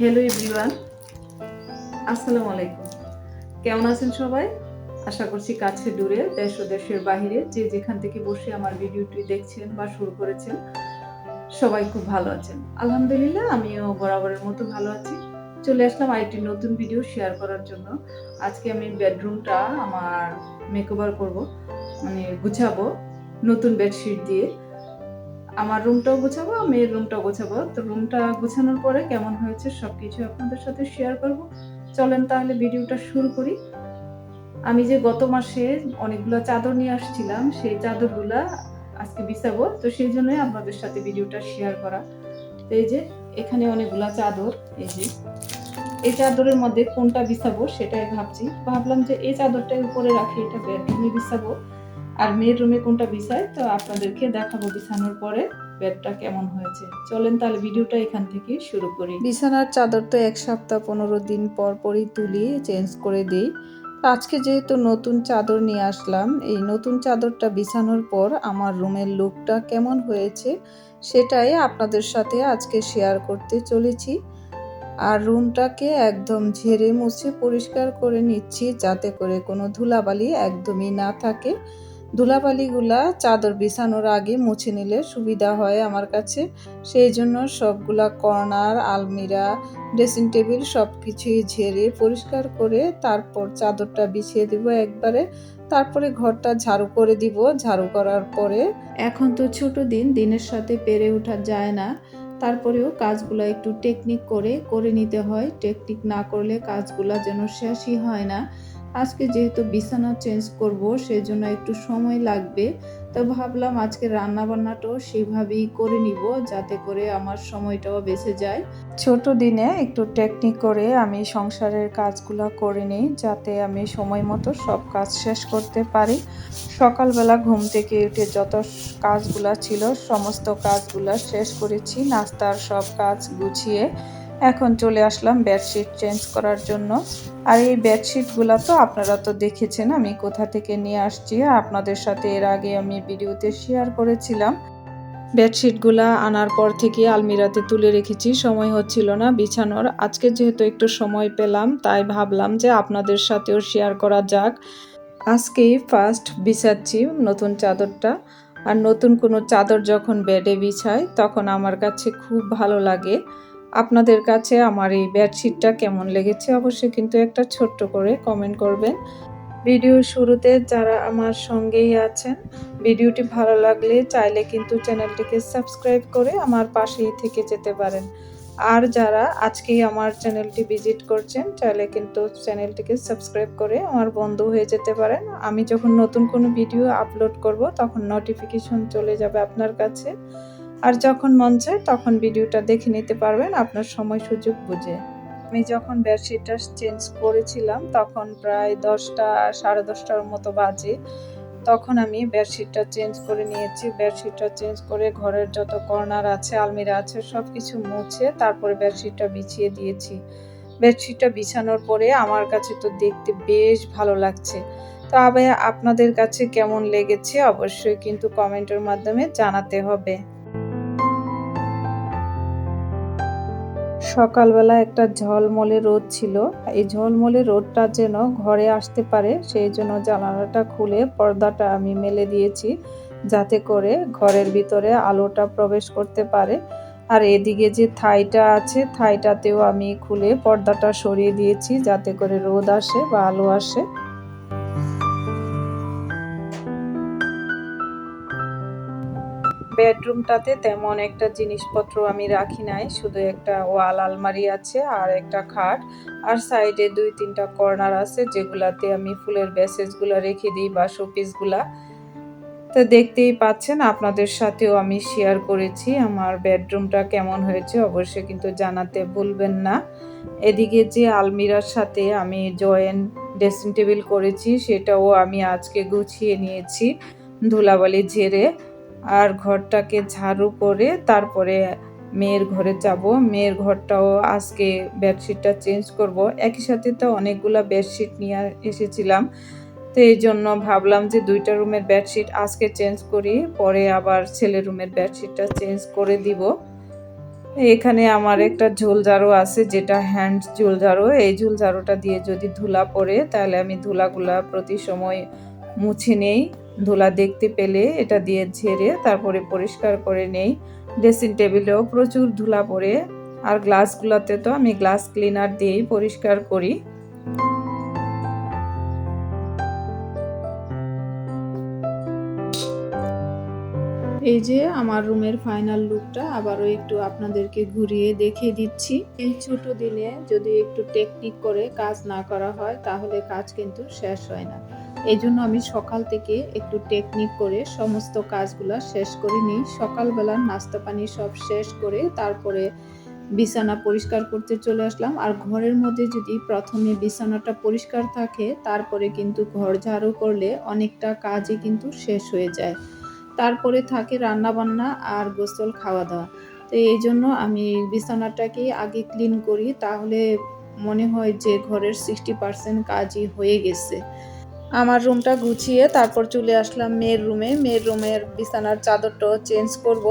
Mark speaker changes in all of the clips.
Speaker 1: Hello everyone আসসালামু আলাইকুম কেমন আছেন সবাই? আশা করছি কাছে দূরে, দেশ ও দেশের বাহিরে যে যেখান থেকে বসে আমার ভিডিওটি দেখছেন বা শুরু করেছেন, সবাই খুব ভালো আছেন। আলহামদুলিল্লাহ, আমিও বরাবরের মতো ভালো আছি। চলে আসলাম আরেকটি নতুন ভিডিও শেয়ার করার জন্য। আজকে আমি বেডরুমটা আমার মেকওভার করব মানে গুছাবো নতুন বেডশিট দিয়ে। আমার রুমটাও গোছাবো মেয়ের রুমটাও গোছাবো। তো রুমটা গোছানোর পরে কেমন হয়েছে সব কিছু আপনাদের সাথে শেয়ার করব। চলেন তাহলে ভিডিওটা শুরু করি। আমি যে গত মাসে অনেকগুলো চাদর নিয়ে আসছিলাম, সেই চাদরগুলা আজকে বিছাবো। তো সেই জন্যই আপনাদের সাথে ভিডিওটা শেয়ার করা। তো এই যে, এখানে অনেকগুলা চাদর, এই যে। এই চাদরের মধ্যে কোনটা বিছাবো সেটাই ভাবছি। ভাবলাম যে এই চাদরটাই উপরে রাখি এটা বেডরুমে বিছাবো। আর মেয়ের রুমে কোনটা বিছাই তো আপনাদেরকে দেখাবো বিছানোর পরে বেডটা কেমন হয়েছে। চলেন তাহলে ভিডিওটা এখান থেকে শুরু করি।
Speaker 2: বিছানার চাদর তো এক সপ্তাহ পনেরো দিন পর পরই তুলি চেঞ্জ করে দিই। আজকে যেহেতু নতুন চাদর নিয়ে আসলাম, এই নতুন চাদরটা বিছানোর পর আমার রুমের লুকটা কেমন হয়েছে সেটাই আপনাদের সাথে আজকে শেয়ার করতে চলেছি। আর রুমটাকে একদম ঝেড়ে মুছে পরিষ্কার করে নিচ্ছি, যাতে করে কোনো ধুলাবালি একদমই না থাকে। ধুলাবালিগুলা চাদর বিছানোর আগে মুছে নিলে সুবিধা হয় আমার কাছে। সেই জন্য সবগুলা কর্নার, আলমিরা, ড্রেসিং টেবিল সব কিছুই ঝেড়ে পরিষ্কার করে তারপর চাদরটা বিছিয়ে দিব একবারে। তারপরে ঘরটা ঝাড়ু করে দিব। ঝাড়ু করার পরে এখন তো ছোট দিন, দিনের সাথে পেরে ওঠা যায় না। তারপরেও কাজগুলো একটু টেকনিক করে করে নিতে হয়। টেকনিক না করলে কাজগুলো যেন শেষই হয় না। আজকে যেহেতু বিছানা চেঞ্জ করব সেই জন্য একটু সময় লাগবে। তো ভাবলাম আজকে রান্না বান্নাটাও সেভাবেই করে নিব, যাতে করে আমার সময়টাও বেঁচে যায়। ছোট দিনে একটু টেকনিক করে আমি সংসারের কাজগুলো করে নিই, যাতে আমি সময় মতো সব কাজ শেষ করতে পারি। সকালবেলা ঘুম থেকে উঠে যত কাজগুলো ছিল, সমস্ত কাজগুলো শেষ করেছি, নাস্তার সব কাজ গুছিয়ে এখন চলে আসলাম বেডশিট চেঞ্জ করার জন্য। আর এই বেডশিটগুলো তো আপনারা তো দেখেছেন, আমি কোথা থেকে নিয়ে আসছি আপনাদের সাথে এর আগে আমি ভিডিওতে শেয়ার করেছিলাম। বেডশিটগুলা আনার পর থেকে আলমিরাতে তুলে রেখেছি, সময় হচ্ছিল না বিছানোর। আজকে যেহেতু একটু সময় পেলাম, তাই ভাবলাম যে আপনাদের সাথেও শেয়ার করা যাক। আজকেই ফার্স্ট বিছাচ্ছি নতুন চাদরটা, আর নতুন কোনো চাদর যখন বেডে বিছাই, তখন আমার কাছে খুব ভালো লাগে। আপনাদের কাছে আমার এই বেডশিটটা কেমন লেগেছে অবশ্যই কিন্তু একটা ছোট্ট করে কমেন্ট করবেন। ভিডিওর শুরুতে যারা আমার সঙ্গেই আছেন ভিডিওটি ভালো লাগলে চাইলে কিন্তু চ্যানেলটিকে সাবস্ক্রাইব করে আমার পাশেই থেকে যেতে পারেন। আর যারা আজকেই আমার চ্যানেলটি ভিজিট করছেন, চাইলে কিন্তু চ্যানেলটিকে সাবস্ক্রাইব করে আমার বন্ধু হয়ে যেতে পারেন। আমি যখন নতুন কোনো ভিডিও আপলোড করব, তখন নোটিফিকেশন চলে যাবে আপনার কাছে। আর যখন মন চায় তখন ভিডিওটা দেখে নিতে পারবেন আপনার সময় সুযোগ বুঝে। আমি যখন বেডশিটটা চেঞ্জ করেছিলাম তখন প্রায় দশটা, সাড়ে দশটার মতো বাজে। তখন আমি বেডশিটটা চেঞ্জ করে নিয়েছি। বেডশিটটা চেঞ্জ করে ঘরের যত কর্নার আছে, আলমিরা আছে সব কিছু মুছে তারপরে বেডশিটটা বিছিয়ে দিয়েছি। বেডশিটটা বিছানোর পরে আমার কাছে তো দেখতে বেশ ভালো লাগছে। তবে আপনাদের কাছে কেমন লেগেছে? অবশ্যই কিন্তু কমেন্টের মাধ্যমে জানাতে হবে। সকালবেলা একটা ঝলমলে রোদ ছিল। এই ঝলমলে রোদটা যেন ঘরে আসতে পারে, সেই জন্য জানালাটা খুলে পর্দাটা আমি মেলে দিয়েছি যাতে করে ঘরের ভিতরে আলোটা প্রবেশ করতে পারে। আর এদিকে যে থাইটা আছে, থাইটাতেও আমি খুলে পর্দাটা সরিয়ে দিয়েছি যাতে করে রোদ আসে বা আলো আসে। বেডরুমটাতে তেমন একটা জিনিসপত্র আমি রাখি নাই, শুধু একটা ওয়াল আলমারি আছে আর একটা খাট। আর সাইডে দুই তিনটা কর্নার আছে যেগুলাতে আমি ফুলের বেসেসগুলো রেখে দিই বা শোপিসগুলা। তো দেখতেই পাচ্ছেন, আপনাদের সাথেও আমি শেয়ার করেছি আমার বেডরুমটা কেমন হয়েছে, অবশ্যই কিন্তু জানাতে ভুলবেন না। এদিকে যে আলমিরার সাথে আমি জয়েন্ট ড্রেসিং টেবিল করেছি, সেটাও আমি আজকে গুছিয়ে নিয়েছি ধুলাবালি ঝেড়ে। আর ঘরটাকে ঝাড়ু করে তারপরে মেয়ের ঘরে যাব। মেয়ের ঘরটাও আজকে বেডশিটটা চেঞ্জ করব। একই সাথে তো অনেকগুলো বেডশিট নিয়ে এসেছিলাম। তো এই জন্য ভাবলাম যে দুইটা রুমের বেডশিট আজকে চেঞ্জ করি, পরে আবার ছেলে রুমের বেডশিটটা চেঞ্জ করে দিব। এখানে আমার একটা ঝোল ঝাড়ু আছে, যেটা হ্যান্ড ঝোল ঝাড়ু। এই ঝোল ঝাড়ুটা দিয়ে যদি ধুলা পড়ে, তাহলে আমি ধুলাগুলা প্রতি সময় মুছে নেই। ধুলা দেখতে পেলে এটা দিয়ে ঝেড়ে তারপরে পরিষ্কার করে নেই। ড্রেসিং টেবিলেও প্রচুর ধুলা পড়ে। আর গ্লাসগুলোতে তো আমি গ্লাস ক্লিনার দিয়েই পরিষ্কার করি। এই যে আমার রুমের ফাইনাল লুকটা আবারও একটু আপনাদেরকে ঘুরিয়ে দেখিয়ে দিচ্ছি। এই ছোট দিনে যদি একটু টেকনিক করে কাজ না করা হয়, তাহলে কাজ কিন্তু শেষ হয় না। এই জন্য আমি সকাল থেকে একটু টেকনিক করে সমস্ত কাজগুলো শেষ করে নিই। সকালবেলা নাস্তা পানি সব শেষ করে তারপরে বিছানা পরিষ্কার করতে চলে আসলাম। আর ঘরের মধ্যে যদি প্রথমে বিছানাটা পরিষ্কার থাকে, তারপরে কিন্তু ঘর ঝাড়ু করলে অনেকটা কাজই কিন্তু শেষ হয়ে যায়। তারপরে থাকে রান্না বান্না আর গোসল খাওয়া দাওয়া তো এই জন্য আমি বিছানাটাকে আগে ক্লিন করি, তাহলে মনে হয় যে ঘরের সিক্সটি পার্সেন্ট কাজই হয়ে গেছে। আমার রুমটা গুছিয়ে তারপর চলে আসলাম মেয়ের রুমে। মেয়ের রুমের বিছানার চাদরটাও চেঞ্জ করব।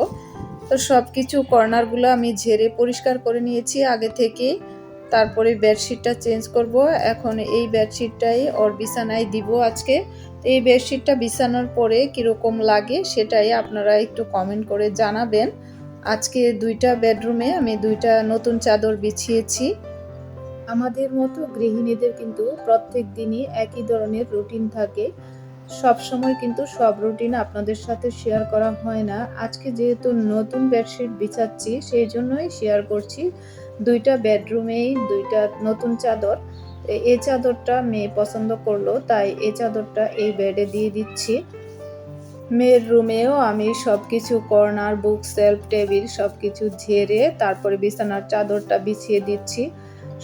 Speaker 2: তো সব কিছু কর্নারগুলো আমি ঝেড়ে পরিষ্কার করে নিয়েছি। আগে থেকে তারপরে বেডশিটটা চেঞ্জ করব। এখন এই বেডশিটটাই ওর বিছানায় দিব আজকে। তো এই বেডশিটটা বিছানোর পরে কীরকম লাগে সেটাই আপনারা একটু কমেন্ট করে জানাবেন। আজকে দুইটা বেডরুমে আমি দুইটা নতুন চাদর বিছিয়েছি। আমাদের মতো গৃহিণীদের কিন্তু প্রত্যেক দিনই একই ধরনের রুটিন থাকে। সব সময় কিন্তু সব রুটিন আপনাদের সাথে শেয়ার করা হয় না। আজকে যেহেতু নতুন বেডশিট বিছাচ্ছি, সেই জন্যই শেয়ার করছি। দুইটা বেডরুমেই দুইটা নতুন চাদর। এই চাদরটা মেয়ে পছন্দ করল, তাই এই চাদরটা এই বেডে দিয়ে দিচ্ছি। মেয়ের রুমেও আমি সব কিছু কর্নার বুক সেলফ টেবিল সব কিছু ঝেড়ে তারপরে বিছানার চাদরটা বিছিয়ে দিচ্ছি।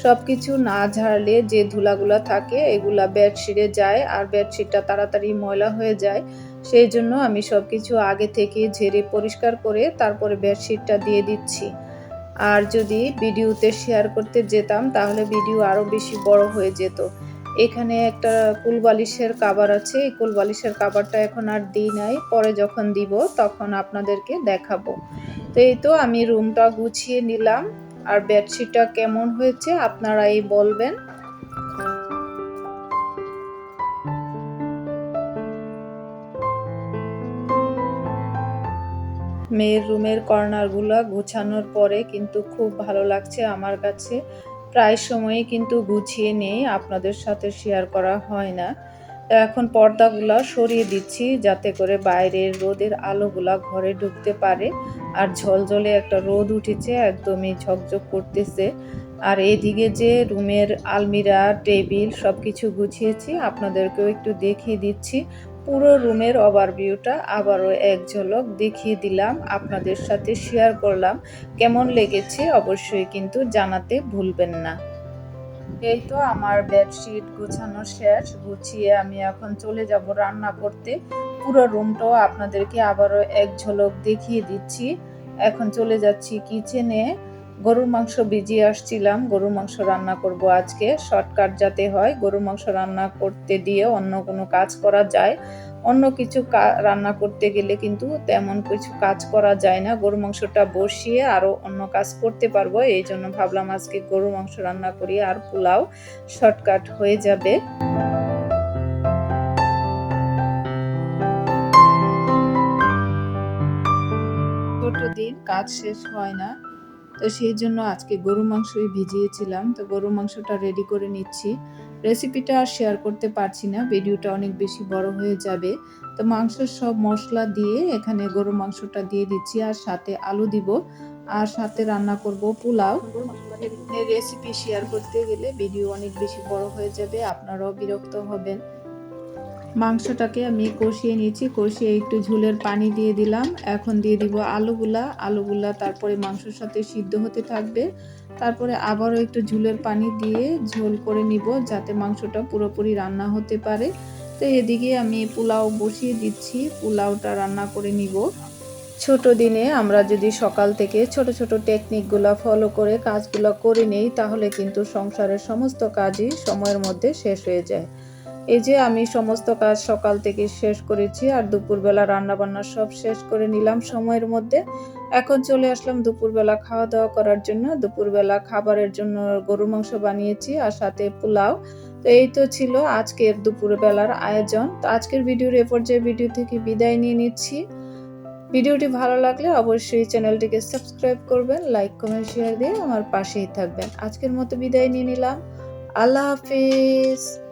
Speaker 2: সব কিছু না ঝাড়লে যে ধুলাগুলা থাকে, এগুলা বেডশিটে যায় আর বেডশিটটা তাড়াতাড়ি ময়লা হয়ে যায়। সেই জন্য আমি সব কিছু আগে থেকে ঝেড়ে পরিষ্কার করে তারপরে বেডশিটটা দিয়ে দিচ্ছি। আর যদি ভিডিওতে শেয়ার করতে যেতাম, তাহলে ভিডিও আরও বেশি বড় হয়ে যেত। এখানে একটা কুলবালিশের কাবার আছে, এই কুলবালিশের কাবারটা এখন আর দিই নাই। পরে যখন দিব, তখন আপনাদেরকে দেখাবো। তো এই তো আমি রুমটা গুছিয়ে নিলাম। আর বেডশিটটা কেমন হয়েছে আপনারাই বলবেন। মেয়ের রুমের কর্নারগুলো গোছানোর পরে কিন্তু খুব ভালো লাগছে আমার কাছে। প্রায় সময়ই কিন্তু গুছিয়ে নেই আপনাদের সাথে শেয়ার করা হয় না। তো এখন পর্দাগুলা সরিয়ে দিচ্ছি যাতে করে বাইরের রোদের আলোগুলা ঘরে ঢুকতে পারে। আর ঝলঝলে একটা রোদ উঠেছে, একদমই ঝকঝক করতেছে। আর এদিকে যে রুমের আলমিরা, টেবিল সব কিছু গুছিয়েছি, আপনাদেরকেও একটু দেখিয়ে দিচ্ছি। পুরো রুমের ওভারভিউটা আবারও এক ঝলক দেখিয়ে দিলাম, আপনাদের সাথে শেয়ার করলাম। কেমন লেগেছে অবশ্যই কিন্তু জানাতে ভুলবেন না। এই তো আমার বেডশিট গুছানো শেষ, গুছিয়ে আমি এখন চলে যাব রান্না করতে। পুরো রুমটাও আপনাদেরকে আবারও এক ঝলক দেখিয়ে দিচ্ছি। এখন চলে যাচ্ছি কিচেনে গরুর মাংস ভিজিয়ে আসছিলাম, গরুর মাংস রান্না করব আজকে। শর্টকাট যাতে হয়, গরুর মাংস রান্না করতে দিয়ে অন্য কোনো কাজ করা যায়। অন্য কিছু রান্না করতে গেলে কিন্তু তেমন কিছু কাজ করা যায় না। গরু মাংসটা বসিয়ে আরও অন্য কাজ করতে পারব। এই জন্য ভাবলাম আজকে গরু মাংস রান্না করি আর পোলাও। শর্টকাট হয়ে যাবে। ছোট দিন, কাজ শেষ হয় না। তো সেই জন্য আজকে গরু মাংসই ভিজিয়েছিলাম। তো গরু মাংসটা রেডি করে নিচ্ছি। রেসিপিটা আর শেয়ার করতে পারছি না। ভিডিওটা অনেক বেশি বড় হয়ে যাবে। তো মাংসের সব মশলা দিয়ে এখানে গরু মাংসটা দিয়ে দিচ্ছি আর সাথে আলু দিব। আর সাথে রান্না করব পোলাও। রেসিপি শেয়ার করতে গেলে ভিডিও অনেক বেশি বড় হয়ে যাবে। আপনারাও বিরক্ত হবেন। মাংসটাকে আমি কষিয়ে নিয়েছি, কষিয়ে একটু ঝোলের পানি দিয়ে দিলাম। এখন দিয়ে দিব আলুগুলা। আলুগুলা তারপরে মাংসের সাথে সিদ্ধ হতে থাকবে। তারপরে আবারও একটু ঝোলের পানি দিয়ে ঝোল করে নিব যাতে মাংসটা পুরোপুরি রান্না হতে পারে। তো এদিকে আমি পোলাও বসিয়ে দিচ্ছি। পোলাওটা রান্না করে নিব। ছোট দিনে আমরা যদি সকাল থেকে ছোট ছোট টেকনিকগুলো ফলো করে কাজগুলো করে নেই, তাহলে কিন্তু সংসারের সমস্ত কাজই সময়ের মধ্যে শেষ হয়ে যায়। এই যে আমি সমস্ত কাজ সকাল থেকে শেষ করেছি আর দুপুরবেলা রান্না বান্না সব শেষ করে নিলাম সময়ের মধ্যে। এখন চলে আসলাম দুপুরবেলা খাওয়া দাওয়া করার জন্য। দুপুরবেলা খাবারের জন্য গরুর মাংস বানিয়েছি আর সাথে পোলাও। তো এই তো ছিল আজকের দুপুরবেলার আয়োজন। তো আজকের ভিডিওর এ পর্যায়ে ভিডিও থেকে বিদায় নিয়ে নিচ্ছি। ভিডিওটি ভালো লাগলে অবশ্যই চ্যানেলটিকে সাবস্ক্রাইব করবেন, লাইক, কমেন্ট, শেয়ার দিয়ে আমার পাশেই থাকবেন। আজকের মতো বিদায় নিয়ে নিলাম। আল্লাহ হাফিজ।